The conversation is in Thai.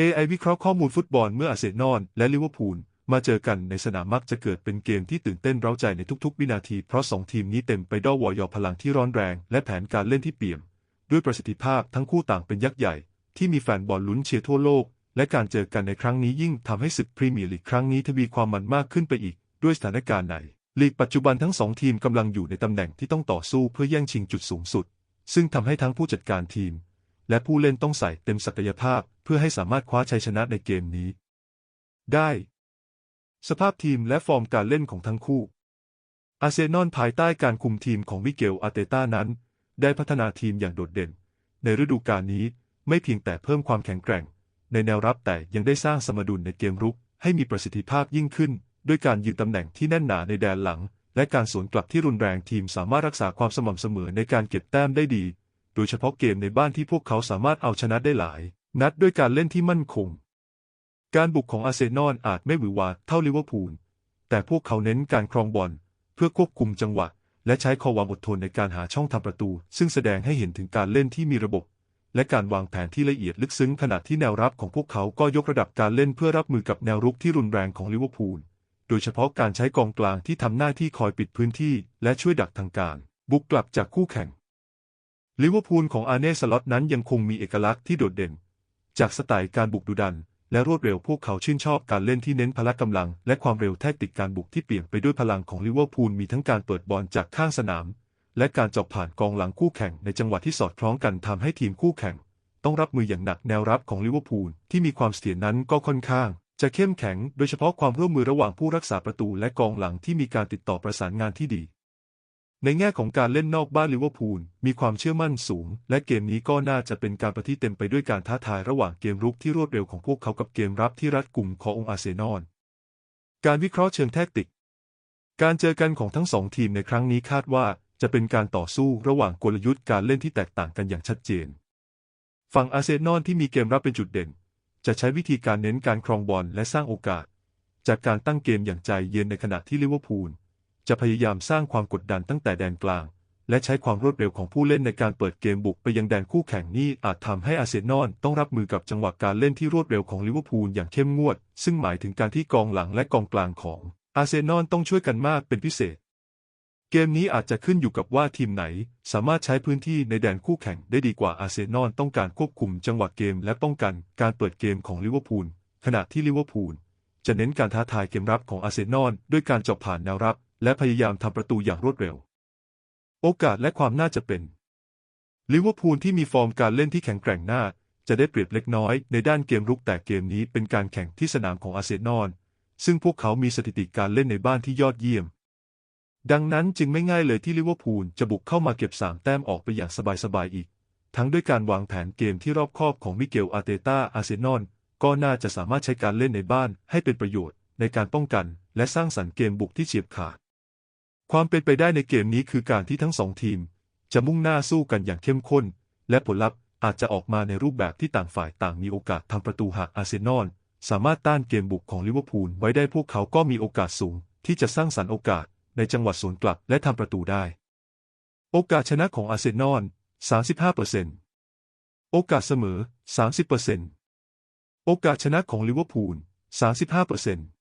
AI วิเคราะห์ข้อมูลฟุตบอลเมื่ออาร์เซนอลและลิเวอร์พูลมาเจอกันในสนามมักจะเกิดเป็นเกมที่ตื่นเต้นเร้าใจในทุกๆ วินาที เพราะสองทีมนี้เต็มไปด้วยวอยอพลังที่ร้อนแรง และแผนการเล่นที่เปี่ยม ด้วยประสิทธิภาพทั้งคู่ต่างเป็นยักษ์ใหญ่ ที่มีแฟนบอลลุ้นเชียร์ทั่วโลก และการเจอกันในครั้งนี้ยิ่งทำให้ศึกพรีเมียร์ลีกครั้งนี้ทวีความมันมากขึ้นไปอีก ด้วยสถานการณ์ในลีกปัจจุบันทั้งสองทีมกำลังอยู่ในตำแหน่งที่ต้องต่อสู้เพื่อแย่งชิงจุดสูงสุด ซึ่งทำให้ทั้งผู้จัดการทีม และผู้เล่นต้องใส่เต็มศักยภาพเพื่อให้สามารถคว้าชัยชนะในเกมนี้ ได้ สภาพทีมและฟอร์มการเล่นของทั้งคู่ อาร์เซนอลภายใต้การคุมทีมของมิเกลอาเตต้านั้น ได้พัฒนาทีมอย่างโดดเด่น ในฤดูกาลนี้ไม่เพียงแต่เพิ่มความแข็งแกร่ง ในแนวรับแต่ยังได้สร้างสมดุลในเกมรุก ให้มีประสิทธิภาพยิ่งขึ้น ด้วยการยืนตำแหน่งที่แน่นหนาในแดนหลัง และการสวนกลับที่รุนแรงทีมสามารถรักษาความสม่ำเสมอในการเก็บแต้มได้ดี โดยเฉพาะเกมในบ้านที่พวกเขาสามารถเอาชนะได้หลาย นัดด้วยการเล่นที่มั่นคง การบุกของอาร์เซนอลอาจไม่หวือหวาเท่าลิเวอร์พูล แต่พวกเขาเน้นการครองบอลเพื่อควบคุมจังหวะ และใช้ความอดทนในการหาช่องทำประตู ซึ่งแสดงให้เห็นถึงการเล่นที่มีระบบ และการวางแผนที่ละเอียดลึกซึ้งขณะที่แนวรับของพวกเขาก็ยกระดับการเล่นเพื่อรับมือกับแนวรุกที่รุนแรงของลิเวอร์พูลโดยเฉพาะการใช้กองกลางที่ทำหน้าที่คอยปิดพื้นที่ และช่วยดักทางการ บุกกลับจากคู่แข่ง ลิเวอร์พูลของอาร์เน่สล็อตนั้นยังคงมีเอกลักษณ์ที่โดดเด่น จากสไตล์การบุกดุดัน และรวดเร็วพวกเขาชื่นชอบการเล่นที่เน้นพละกำลัง และความเร็วแทคติกการบุกที่เปลี่ยนไปด้วยพลังของลิเวอร์พูลมีทั้งการเปิดบอลจากข้างสนาม และการเจาะผ่านกองหลังคู่แข่งในจังหวะที่สอดคล้องกันทำให้ทีมคู่แข่ง ต้องรับมืออย่างหนักแนวรับของลิเวอร์พูลที่มีความเสถียรนั้นก็ค่อนข้าง จะเข้มแข็ง โดยเฉพาะความร่วมมือระหว่างผู้รักษาประตูและกองหลังที่มีการติดต่อประสานงานที่ดี ในแง่ของการเล่นนอกบ้านลิเวอร์พูลมีความเชื่อมั่นสูง และเกมนี้ก็น่าจะเป็นการประที่เต็มไปด้วยการท้าทายระหว่างเกมรุกที่รวดเร็วของพวกเขากับเกมรับที่รัดกุมขององค์อาเซนอลการวิเคราะห์เชิงแทคติก การเจอกันของทั้งสองทีมในครั้งนี้คาดว่าจะเป็นการต่อสู้ระหว่างกลยุทธ์การเล่นที่แตกต่างกันอย่างชัดเจน ฝั่งอาเซนอลที่มีเกมรับเป็นจุดเด่น จะใช้วิธีการเน้นการครองบอลและสร้างโอกาส จากการตั้งเกมอย่างใจเย็นในขณะที่ลิเวอร์พูล จะพยายามสร้างความกดดันตั้งแต่แดนกลาง และใช้ความรวดเร็วของผู้เล่นในการเปิดเกมบุกไปยังแดนคู่แข่งนี่อาจทำให้อาเซนอลต้องรับมือกับจังหวะการเล่นที่รวดเร็วของลิเวอร์พูลอย่างเข้มงวด ซึ่งหมายถึงการที่กองหลังและกองกลางของอาเซนอลต้องช่วยกันมากเป็นพิเศษ เกมนี้อาจจะขึ้นอยู่กับว่าทีมไหน สามารถใช้พื้นที่ในแดนคู่แข่งได้ดีกว่าอาเซนอลต้องการควบคุมจังหวะเกมและป้องกันการเปิดเกมของลิเวอร์พูลขณะที่ลิเวอร์พูลจะเน้นการท้าทายเกมรับของอาร์เซนอลด้วยการเจาะผ่านแนวรับ และพยายามทำประตูอย่างรวดเร็ว โอกาสและความน่าจะเป็นลิเวอร์พูลที่มีฟอร์มการเล่นที่แข็งแกร่งน่าจะได้เปรียบเล็กน้อยในด้านเกมรุกแต่เกมนี้เป็นการแข่งที่สนามของอาเซนอลซึ่งพวกเขามีสถิติการเล่นในบ้านที่ยอดเยี่ยม ดังนั้นจึงไม่ง่ายเลยที่ลิเวอร์พูลจะบุกเข้ามาเก็บสามแต้มออกไปอย่างสบายๆอีก ทั้งด้วยการวางแผนเกมที่รอบคอบของมิเกลอาเตต้าอาเซนอลก็น่าจะสามารถใช้การเล่นในบ้านให้เป็นประโยชน์ในการป้องกัน และสร้างสรรค์เกมบุกที่เฉียบขาด ความเป็นไปได้ในเกมนี้คือการที่ทั้งสองทีม จะมุ่งหน้าสู้กันอย่างเข้มข้น และผลลัพธ์อาจจะออกมาในรูปแบบที่ต่างฝ่ายต่างมีโอกาสทำประตูหากอาร์เซนอลสามารถต้านเกมบุกของลิเวอร์พูลไว้ได้พวกเขาก็มีโอกาสสูง ที่จะสร้างสรรค์โอกาสในจังหวะสวนกลับและทำประตูได้ โอกาสชนะของอาร์เซนอล 35%โอกาสเสมอ 30%โอกาสชนะของลิเวอร์พูล 35%